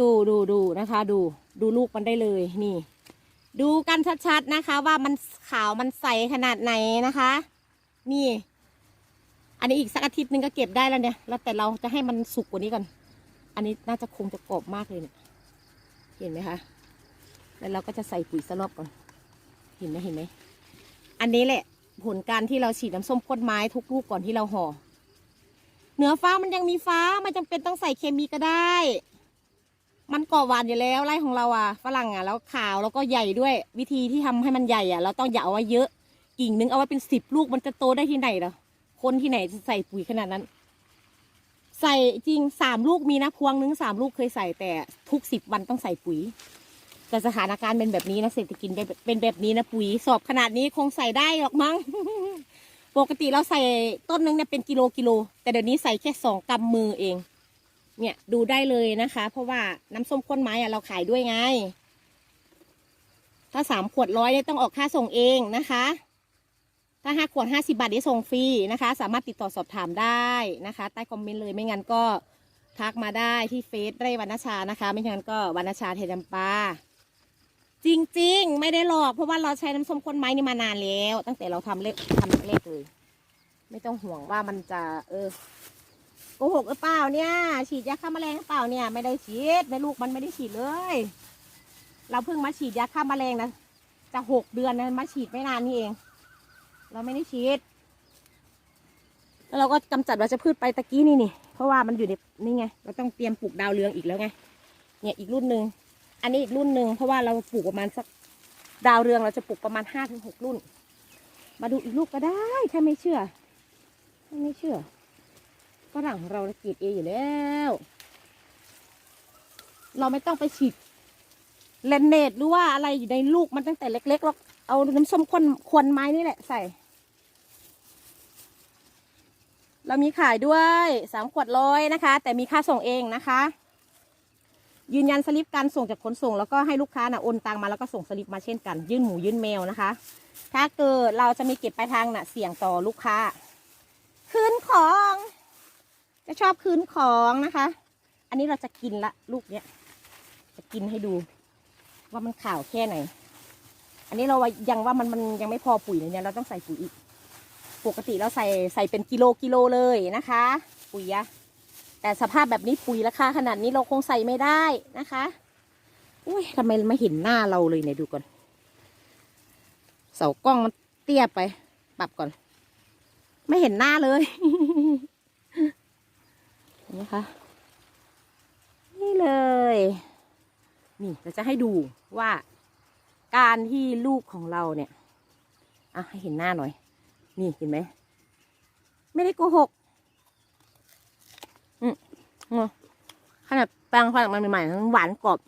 ดูดูดูนะคะ ดูดูลูกมันได้เลยนี่ ดูกันชัดๆนะคะ ว่ามันขาวมันใสขนาดไหนนะคะ นี่ อันนี้อีกสักอาทิตย์หนึงก็เก็บได้แล้วเนี่ยแล้วแต่เราจะให้มันสุกกว่านี้ก่อน อันนี้น่าจะคงจะกรอบมากเลยเนี่ยเห็นไหมคะแล้วเราก็จะใส่ปุ๋ยสลอบก่อน เห็นไหมเห็นไหมอันนี้แหละผลการที่เราฉีดน้ำส้มพ่นไม้ทุกลูกก่อนที่เราห่อเหนือฟ้ามันยังมีฟ้าไม่จำเป็นต้องใส่เคมีก็ได้ มันก่อหวานอยู่แล้วไร่ของเราอะฝรั่งอะแล้วขาวแล้วก็ใหญ่ด้วย วิธีที่ทำให้มันใหญ่อะ เราต้องอย่าเอาไว้เยอะ กิ่งนึงเอาไว้เป็นสิบลูกมันจะโตได้ที่ไหนเหรอคนที่ไหนจะใส่ปุ๋ยขนาดนั้น ใส่จริงสามลูกมีนะพวงนึงสามลูกเคยใส่แต่ทุกสิบวันต้องใส่ปุ๋ย แต่สถานการณ์เป็นแบบนี้นะเศรษฐกิจเป็นเป็นแบบนี้นะปุ๋ยสอบขนาดนี้คงใส่ได้หรอกมั้งปกติเราใส่ต้นนึงเนี่ยเป็นกิโลกิโล แต่เดี๋ยวนี้ใส่แค่สองกำมือเอง เนี่ยดูได้เลยนะคะ เพราะว่าน้ำส้มข้นไม้อะเราขายด้วยไง ถ้าสามขวดร้อยเนี่ยต้องออกค่าส่งเองนะคะ ถ้าห้าขวดห้าสิบาทนี่ส่งฟรีนะคะ สามารถติดต่อสอบถามได้นะคะ ใต้คอมเมนต์เลยไม่งั้นก็ทักมาได้ที่เฟซไร่วรรณชานะคะ ไม่งั้นก็วรรณชาเทจำปาจริงๆ ไม่ได้หลอก เพราะว่าเราใช้น้ำส้มข้นไม้นี่มานานแล้ว ตั้งแต่เราทำเล็กทำเล็กเลย ไม่ต้องห่วงว่ามันจะ เออ โกหกหรือเปล่าเนี่ย ฉีดยาฆ่าแมลงหรือเปล่าเนี่ย ไม่ได้ฉีดแม่ลูกมันไม่ได้ฉีดเลย เราเพิ่งมาฉีดยาฆ่าแมลงนะจะหกเดือนนะมาฉีดไม่นานนี่เอง เราไม่ได้ฉีด แล้วเราก็กำจัดวัชพืชไปตะกี้นี่นี่ เพราะว่ามันอยู่ในนี่ไง เราต้องเตรียมปลูกดาวเรืองอีกแล้วไง เนี่ยอีกรุ่นหนึ่ง อันนี้อีกรุ่นหนึ่งเพราะว่าเราปลูกประมาณสักดาวเรืองเราจะปลูกประมาณห้าถึงหกรุ่น มาดูอีกลูกก็ได้ถ้าไม่เชื่อถ้าไม่เชื่อ ฝรั่งของเราเกล็ดเองอยู่แล้ว เราไม่ต้องไปฉีดเลนเนตหรือว่าอะไรอยู่ในลูกมันตั้งแต่เล็กๆหรอกเอาน้ำส้มคนควนไม้นี่แหละใส่ เรามีขายด้วยสามขวดร้อยนะคะ แต่มีค่าส่งเองนะคะ ยืนยันสลิปการส่งจากขนส่ง แล้วก็ให้ลูกค้านะโอนตังมาแล้วก็ส่งสลิปมาเช่นกัน ยื่นหมูยื่นแมวนะคะ ถ้าเกิดเราจะมีเก็บปลายทางน่ะเสี่ยงต่อลูกค้า คืนของ จะชอบคืนของนะคะ อันนี้เราจะกินละลูกเนี้ย จะกินให้ดู ว่ามันข่าวแค่ไหน อันนี้เรายังว่ามันมันยังไม่พอปุ๋ยเลยเนี่ยเราต้องใส่ปุ๋ยอีก ปกติเราใส่ใส่เป็นกิโลกิโลเลยนะคะ ปุ๋ยอะแต่สภาพแบบนี้ปุ๋ยราคาขนาดนี้เราคงใส่ไม่ได้นะคะ อุ้ยทำไมไม่เห็นหน้าเราเลยเนี่ยดูก่อน เสากล้องมันเตี้ยไป ปรับก่อน ไม่เห็นหน้าเลย นะคะ นี่เลย นี่เราจะให้ดูว่าการที่ลูกของเราเนี่ยอะให้เห็นหน้าหน่อย นี่เห็นไหม ไม่ได้โกหก อืมงอขนาดแปรงฟันออกมาใหม่ๆมันหวานกรอบ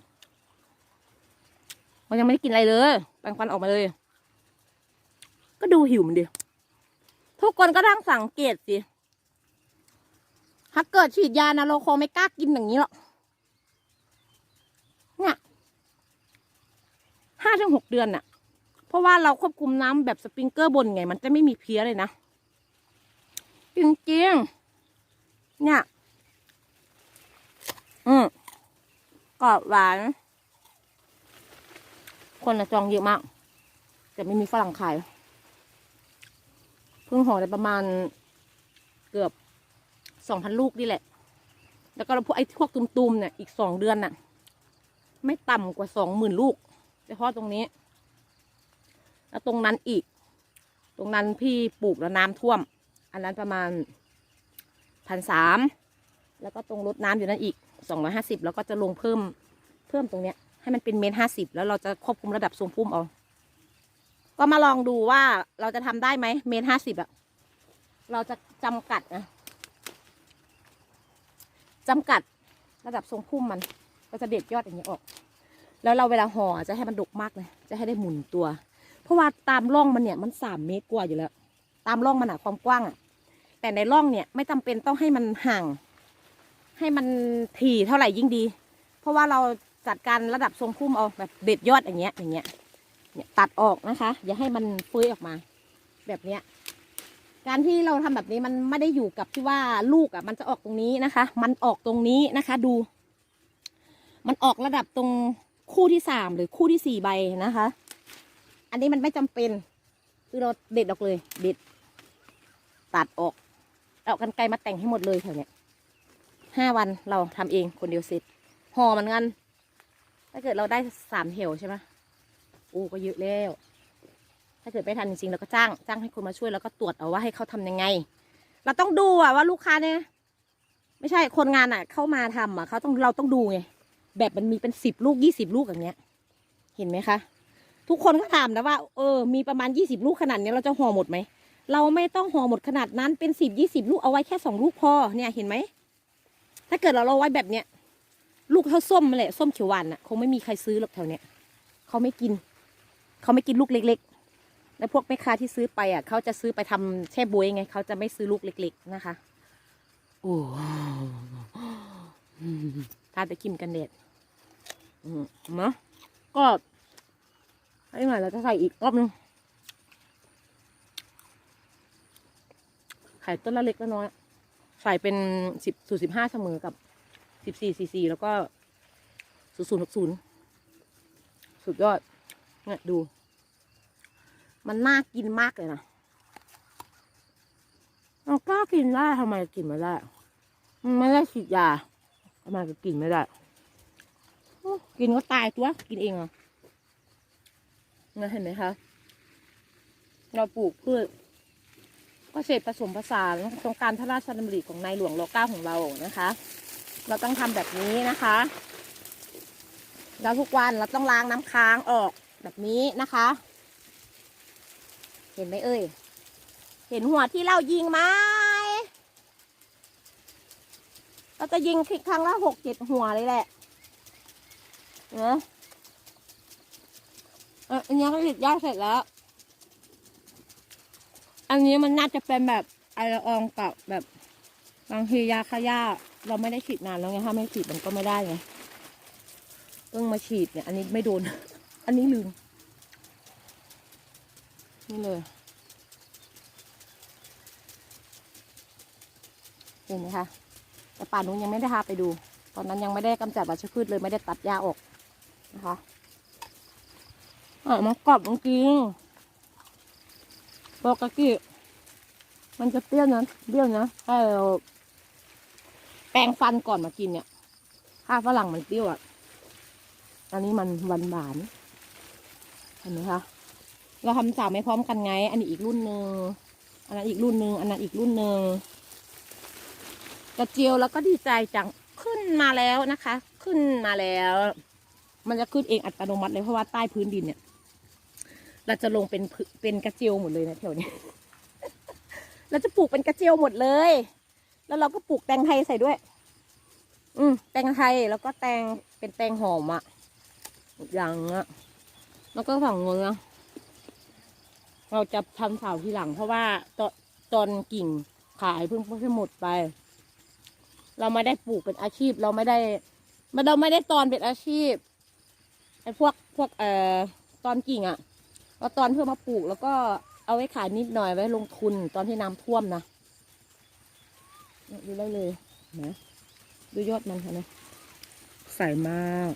มันยังไม่ได้กินอะไรเลยแปรงฟันออกมาเลย ก็ดูหิวมันดิทุกคนก็ทั้งสังเกตสิ ถ้าเกิดฉีดยานะเราคงไม่กล้ากินอย่างนี้หรอก เนี่ยห้าถึงหกเดือนน่ะ เพราะว่าเราควบคุมน้ำแบบสปริงเกอร์บนไง มันจะไม่มีเพี้ยเลยนะ จริงๆ เนี่ย อืมกรอบหวาน คนละจองเยอะมาก แต่ไม่มีฝรั่งขาย เพิ่งห่อได้ประมาณเกือบ สองพันลูกนี่แหละ แล้วก็พวกไอ้พวกตุมๆเนี่ยอีกสองเดือนน่ะ ไม่ต่ำกว่าสองหมื่นลูกเฉพาะตรงนี้ แล้วตรงนั้นอีก ตรงนั้นพี่ปลูกแล้วน้ำท่วม อันนั้นประมาณพันสามแล้วก็ตรงรดน้ำอยู่นั้นอีกสองร้อยห้าสิบแล้วก็จะลงเพิ่มเพิ่มตรงเนี้ย ให้มันเป็นเมตรห้าสิบแล้วเราจะควบคุมระดับทรงพุ่มเอาก็มาลองดูว่าเราจะทำได้ไหมเมตรห้าสิบอะเราจะจำกัดนะ จำกัดระดับทรงพุ่มมัน ก็จะเด็ดยอดอย่างนี้ออก แล้วเราเวลาห่อจะให้มันดกมากเลย จะให้ได้หมุนตัว เพราะว่าตามร่องมันเนี่ยมันสามเมตรกว่าอยู่แล้ว ตามร่องมันอะความกว้างอะแต่ในร่องเนี่ยไม่จำเป็นต้องให้มันห่าง ให้มันถี่เท่าไหร่ยิ่งดี เพราะว่าเราจัดการระดับทรงพุ่มเอาแบบเด็ดยอดอย่างเงี้ยอย่างเงี้ยเนี่ยตัดออกนะคะ อย่าให้มันเฟื้ยออกมา แบบเนี้ย การที่เราทำแบบนี้มันไม่ได้อยู่กับที่ว่าลูกอะ มันจะออกตรงนี้นะคะ มันออกตรงนี้นะคะ ดู มันออกระดับตรงคู่ที่สามหรือคู่ที่สี่ใบนะคะ อันนี้มันไม่จำเป็น คือเราเด็ดออกเลย เด็ด ตัดออกเอากันไกลมาแต่งให้หมดเลยแถวเนี้ยห้าวันเราทำเองคนเดียวเสร็จห่อมันกันถ้าเกิดเราได้สามเหวใช่ไหมโอ้ก็เยอะแล้ว ถ้าเกิดไม่ทันจริงๆเราก็จ้างจ้างให้คนมาช่วยแล้วก็ตรวจเอาว่าให้เขาทำยังไง เราต้องดูอะว่าลูกค้าเนี่ย ไม่ใช่คนงานอะเข้ามาทำอะเขาต้องเราต้องดูไงแบบมันมีเป็นสิบลูกยี่สิบลูกอย่างเงี้ย เห็นไหมคะ ทุกคนก็ถามนะว่าเออมีประมาณยี่สิบลูกขนาดนี้เราจะห่อหมดไหมเราไม่ต้องห่อหมดขนาดนั้นเป็นสิบยี่สิบลูกเอาไว้แค่สองลูกพอเนี่ยเห็นไหมถ้าเกิดเราเราไว้แบบเนี้ยลูกเท่าส้มแหละส้มเขียวหวานอะคงไม่มีใครซื้อหรอกแถวเนี้ยเขาไม่กิน เขาไม่กินลูกเล็ก ๆ แล้วพวกแม่ค้าที่ซื้อไปอะเขาจะซื้อไปทำแช่บวยไงเขาจะไม่ซื้อลูกเล็ก ๆ นะคะ โอ้ทาแต่ครีมกันแดดอืมเนาะก็ไอ้หน่อยเราจะใส่อีกรอบนึงไข่ต้นละเล็กละน้อย ใส่เป็นสิบสูตรสิบห้าเสมอกับสิบสี่ซีซีแล้วก็ศูนย์ศูนย์หกศูนย์สุดยอดเนี่ยดู มันน่ากินมากเลยนะเรากล้ากินได้ทำไมกินไม่ได้มันไม่ได้ฉีดยาทำไมก็กินไม่ได้ กินก็ตายตัวกินเองเหรอะนะเห็นไหมคะ เราปลูกพืชเกษตรผสมผสานโครงการพระราชดำริของในหลวงรอเก้าของเรานะคะ เราต้องทำแบบนี้นะคะแล้วทุกวันเราต้องล้างน้ำค้างออกแบบนี้นะคะ เห็นไหมเอ่ย เห็นหัวที่เรายิงไหมเราจะยิงครั้งละหกเจ็ดหัวเลยแหละเนอะอันนี้ก็ติดยอดเสร็จแล้ว อันนี้มันน่าจะเป็นแบบไอละอองกับแบบบางทียาฆ่าหญ้าเราไม่ได้ฉีดนานแล้วไงถ้าไม่ฉีดมันก็ไม่ได้ไงเพิ่งมาฉีดเนี่ย อันนี้ไม่โดน อันนี้ลืม นี่เลย เห็นไหมคะ แต่ป่านนู้นยังไม่ได้พาไปดู ตอนนั้นยังไม่ได้กำจัดวัชพืชเลยไม่ได้ตัดหญ้าออกนะคะอะมันกรอบจริงปกติมันจะเปรี้ยวนะเปรี้ยวนะถ้าเราแปรงฟันก่อนมากินเนี่ยถ้าฝรั่งมันเปรี้ยวอะ อันนี้มันหวานหวานเห็นไหมคะ เราทำสามไม่พร้อมกันไง อันนี้อีกรุ่นหนึ่งอันนั้นอีกรุ่นหนึ่งอันนั้นอีกรุ่นหนึ่งกระเจียวแล้วก็ดีใจจังขึ้นมาแล้วนะคะ ขึ้นมาแล้ว มันจะขึ้นเองอัตโนมัติเลยเพราะว่าใต้พื้นดินเนี่ย เราจะลงเป็นเป็นกระเจียวหมดเลยนะแถวนี้เราจะปลูกเป็นกระเจียวหมดเลย แล้วเราก็ปลูกแตงไทยใส่ด้วย อืมแตงไทยแล้วก็แตงเป็นแตงหอมอะอย่างอะแล้วก็ฝั่งเงนะ เราจะทำเสาทีหลัง เพราะว่าตอนตอนกิ่งขายเพิ่งเพิ่งหมดไป เราไม่ได้ปลูกเป็นอาชีพ เราไม่ได้มันเราไม่ได้ตอนเป็นอาชีพไอ้พวกพวกเอ่อตอนกิ่งอะเราตอนเพื่อมาปลูกแล้วก็เอาไว้ขายนิดหน่อยไว้ลงทุนตอนที่น้ำท่วมนะดูได้เลยนะดูยอดมันค่ะนะใสมาก